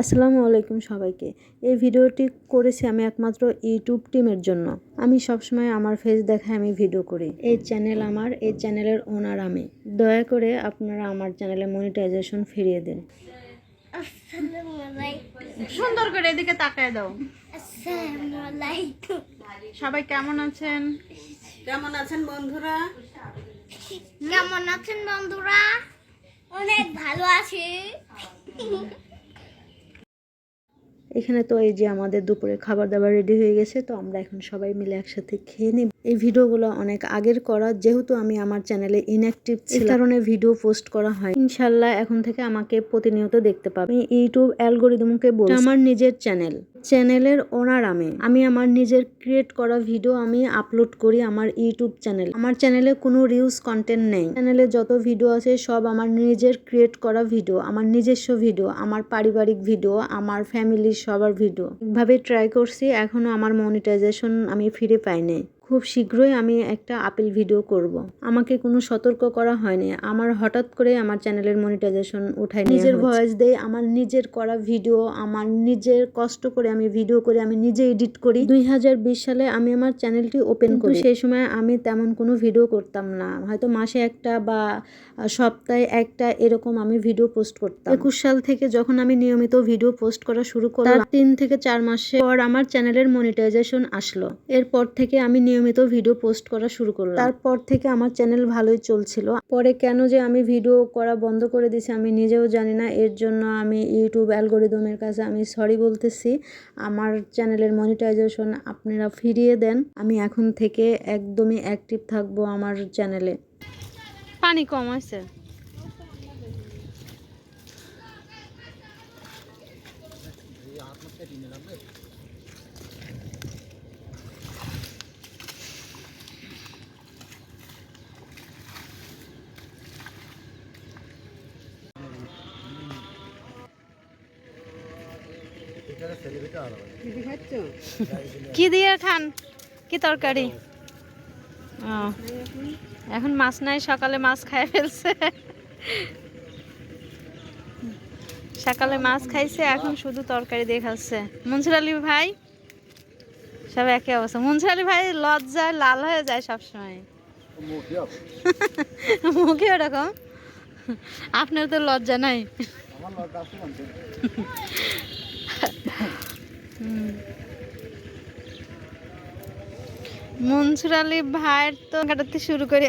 আসসালামু আলাইকুম সবাইকে। এই ভিডিওটি করেছি আমি একমাত্র ইউটিউব টিমের জন্য। আমি সবসময় আমার ফেস দেখায় আমি ভিডিও করি। এই চ্যানেল আমার এই চ্যানেলের ওনার আমি। দয়া করে আপনারা আমার চ্যানেলে মনিটাইজেশন ফিরিয়ে দিন। সুন্দর করে এদিকে তাকায় দাও। সবাই কেমন আছেন? কেমন আছেন বন্ধুরা? কেমন আছেন বন্ধুরা? অনেক ভালো আছি। এখানে তো এই যে আমাদের দুপুরে খাবার দাবার রেডি হয়ে গেছে, তো আমরা এখন সবাই মিলে একসাথে খেয়ে নিই এই ভিডিওগুলো অনেক আগের করা, যেহেতু আমি আমার চ্যানেলে ইনঅ্যাক্টিভ এই কারণে ভিডিও পোস্ট করা হয়। ইনশাল্লাহ এখন থেকে আমাকে প্রতিনিয়ত দেখতে পাবে। ইউটিউব অ্যালগোরিদমকে বলছি। আমার নিজের চ্যানেল চ্যানেলের ওনার আমি। আমি আমার নিজের ক্রিয়েট করা ভিডিও আমি আপলোড করি আমার ইউটিউব চ্যানেল আমার চ্যানেলে কোনো রিউজ কন্টেন্ট নেই। চ্যানেলে যত ভিডিও আছে সব আমার নিজের ক্রিয়েট করা ভিডিও আমার নিজস্ব ভিডিও আমার পারিবারিক ভিডিও আমার ফ্যামিলির সবার ভিডিও এভাবে ট্রাই করছি এখনও আমার মনিটাইজেশন আমি ফিরে পাইনি। খুব শীঘ্রই আমি একটা আপেল ভিডিও করব। আমাকে কোনো সতর্ক করা হয়নি। আমার হঠাৎ করে আমার চ্যানেলের মনিটাইজেশন উঠাই নিজের ভয়েস দেই আমার নিজের করা ভিডিও আমার নিজের কষ্ট করে আমি ভিডিও করে আমি নিজে এডিট করি। দুই হাজার বিশ সালে আমি আমার চ্যানেলটি ওপেন করি। সেই সময় আমি তেমন কোনো ভিডিও করতাম না। হয়তো মাসে একটা বা সপ্তাহে একটা এরকম আমি ভিডিও পোস্ট করতাম। একুশ সাল থেকে যখন আমি নিয়মিত ভিডিও পোস্ট করা শুরু করলাম তিন থেকে চার মাসে পর আমার চ্যানেলের মনিটাইজেশন আসলো। এরপর থেকে আমি নিয়মিত ভিডিও পোস্ট করা শুরু করলাম। তারপর থেকে আমার চ্যানেল ভালোই চলছিল। পরে কেন যে আমি ভিডিও করা বন্ধ করে দিয়েছি আমি নিজেও জানি না। এর জন্য আমি ইউটিউব অ্যালগোরিদমের কাছে আমি সরি বলতেছি। আমার চ্যানেলের মনিটাইজেশন আপনারা ফিরিয়ে দেন। আমি এখন থেকে একদমই অ্যাক্টিভ থাকব আমার চ্যানেলে। পানি কম আছে কি দিয়ে খান? কি তরকারি? ও, এখন মাছ নাই, সকালে মাছ খাই ফেলছে। সকালে মাছ খাইছে, এখন শুধু তরকারি দিয়ে খাচ্ছে। মনসুর আলী ভাই? সব একই অবস্থা। মনসুর আলী ভাই লজ্জায় লাল হয়ে যায় সবসময়। মুখে ওরকম? আপনার তো লজ্জা নাই। মনসুর আলী ভাইয়ের তো কাটাতে শুরু করে।